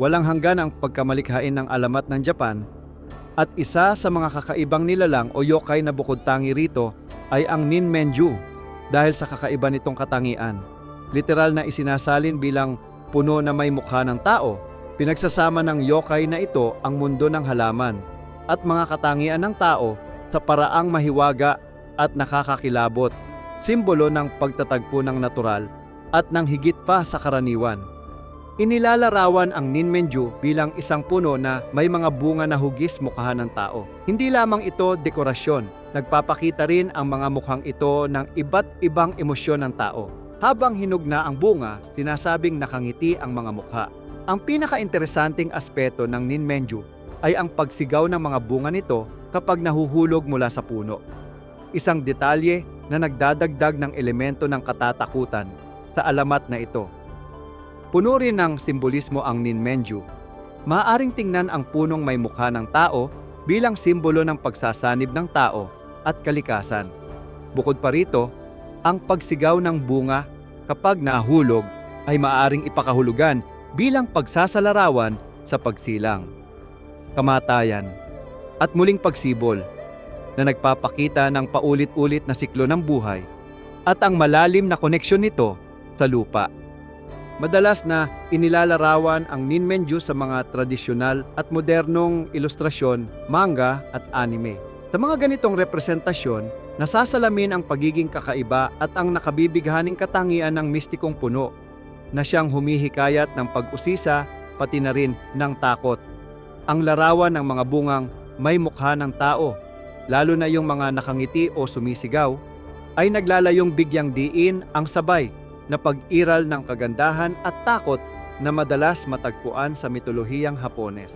Walang hanggan ang pagkamalikhain ng alamat ng Japan at isa sa mga kakaibang nilalang o yokai na bukod tangi rito ay ang Ninmenju dahil sa kakaiba nitong katangian. Literal na isinasalin bilang puno na may mukha ng tao, pinagsasama ng yokai na ito ang mundo ng halaman at mga katangian ng tao sa paraang mahiwaga at nakakakilabot, simbolo ng pagtatagpo ng natural at ng higit pa sa karaniwan. Inilalarawan ang Ninmenju bilang isang puno na may mga bunga na hugis mukha ng tao. Hindi lamang ito dekorasyon, nagpapakita rin ang mga mukhang ito ng iba't ibang emosyon ng tao. Habang hinog na ang bunga, sinasabing nakangiti ang mga mukha. Ang pinaka-interesanting aspeto ng Ninmenju ay ang pagsigaw ng mga bunga nito kapag nahuhulog mula sa puno. Isang detalye na nagdadagdag ng elemento ng katatakutan sa alamat na ito. Puno rin ng simbolismo ang Ninmenju. Maaaring tingnan ang punong may mukha ng tao bilang simbolo ng pagsasanib ng tao at kalikasan. Bukod pa rito, ang pagsigaw ng bunga kapag nahulog ay maaaring ipakahulugan bilang pagsasalarawan sa pagsilang, kamatayan, at muling pagsibol na nagpapakita ng paulit-ulit na siklo ng buhay at ang malalim na koneksyon nito sa lupa. Madalas na inilalarawan ang Ninmenju sa mga tradisyonal at modernong ilustrasyon, manga at anime. Sa mga ganitong representasyon, nasasalamin ang pagiging kakaiba at ang nakabibighaning katangian ng mistikong puno na siyang humihikayat ng pag-usisa pati na rin ng takot. Ang larawan ng mga bungang may mukha ng tao, lalo na yung mga nakangiti o sumisigaw, ay naglalayong bigyang diin ang sabay na pag-iral ng kagandahan at takot na madalas matagpuan sa mitolohiyang Hapones.